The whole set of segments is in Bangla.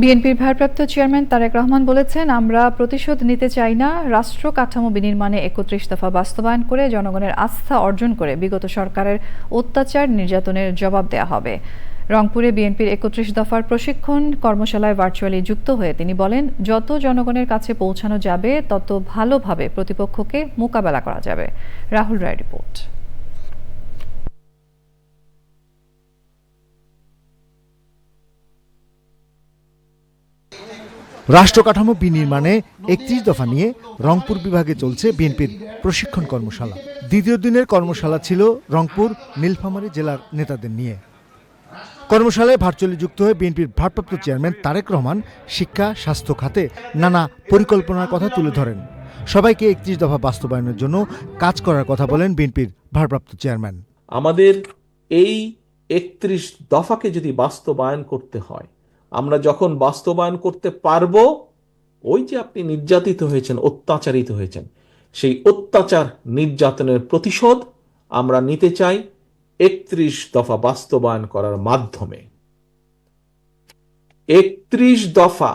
বিএনপির ভারপ্রাপ্ত চেয়ারম্যান তারেক রহমান বলেছেন, আমরা প্রতিশোধ নিতে চাই না, রাষ্ট্র কাঠামো বিনির্মাণে একত্রিশ দফা বাস্তবায়ন করে জনগণের আস্থা অর্জন করে বিগত সরকারের অত্যাচার নির্যাতনের জবাব দেওয়া হবে। রংপুরে বিএনপির একত্রিশ দফার প্রশিক্ষণ কর্মশালায় ভার্চুয়ালি যুক্ত হয়ে তিনি বলেন, যত জনগণের কাছে পৌঁছানো যাবে, তত ভালোভাবে প্রতিপক্ষকে মোকাবেলা করা যাবে। রাহুল রায় রিপোর্ট। রাষ্ট্র কাঠামো বিনির্মাণে একত্রিশ দফা নিয়ে রংপুর বিভাগে চলছে বিএনপির প্রশিক্ষণ কর্মশালা। দ্বিতীয় দিনের কর্মশালা ছিল রংপুর নীলফামারী জেলার নেতাদের নিয়ে। কর্মশালায় ভার্চুয়ালি যুক্ত হয়ে বিএনপির ভারপ্রাপ্ত চেয়ারম্যান তারেক রহমান শিক্ষা, স্বাস্থ্য খাতে নানা পরিকল্পনার কথা তুলে ধরেন। সবাইকে একত্রিশ দফা বাস্তবায়নের জন্য কাজ করার কথা বলেন বিএনপির ভারপ্রাপ্ত চেয়ারম্যান। আমাদের এই একত্রিশ দফাকে যদি বাস্তবায়ন করতে হয় আমরা যখন বাস্তবায়ন করতে পারব, ওই যে আপনি নির্যাতিত হয়েছেন, অত্যাচারিত হয়েছেন, সেই অত্যাচার নির্যাতনের প্রতিশোধ আমরা নিতে চাই একত্রিশ দফা বাস্তবায়ন করার মাধ্যমে। একত্রিশ দফা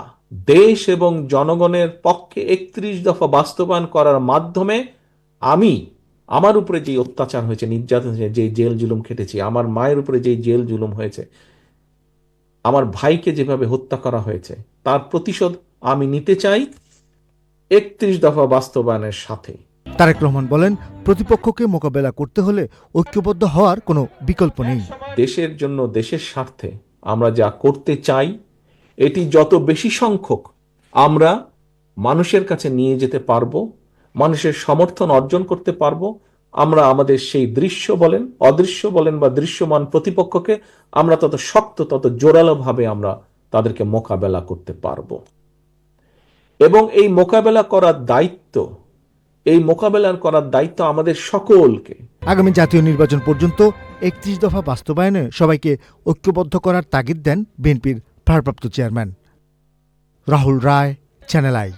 দেশ এবং জনগণের পক্ষে একত্রিশ দফা বাস্তবায়ন করার মাধ্যমে আমি আমার উপরে যে অত্যাচার হয়েছে, নির্যাতন হয়েছে যে জেল জুলুম খেটেছি, আমার মায়ের উপরে যে জেল জুলুম হয়েছে আমার ভাইকে যেভাবে হত্যা করা হয়েছে তার প্রতিশোধ আমি নিতে চাই একত্রিশ দফা বাস্তবায়নের সাথে। তারেক রহমান বলেন প্রতিপক্ষকে মোকাবেলা করতে হলে ঐক্যবদ্ধ হওয়ার কোনো বিকল্প নেই। দেশের জন্য দেশের স্বার্থে আমরা যা করতে চাই এটি যত বেশি সংখ্যক আমরা মানুষের কাছে নিয়ে যেতে পারব মানুষের সমর্থন অর্জন করতে পারব আমরা আমাদের সেই দৃশ্য বলেন, অদৃশ্য বলেন বা দৃশ্যমান প্রতিপক্ষকে আমরা তত শক্ত, তত জোরালো ভাবে আমরা তাদেরকে মোকাবেলা করতে পারব। এবং এই মোকাবেলা করার দায়িত্ব, এই মোকাবেলা করার দায়িত্ব আমাদের সকলকে। আগামী জাতীয় নির্বাচন পর্যন্ত একত্রিশ দফা বাস্তবায়নে সবাইকে ঐক্যবদ্ধ করার তাগিদ দেন বিএনপির ভারপ্রাপ্ত chairman. Rahul Roy channel I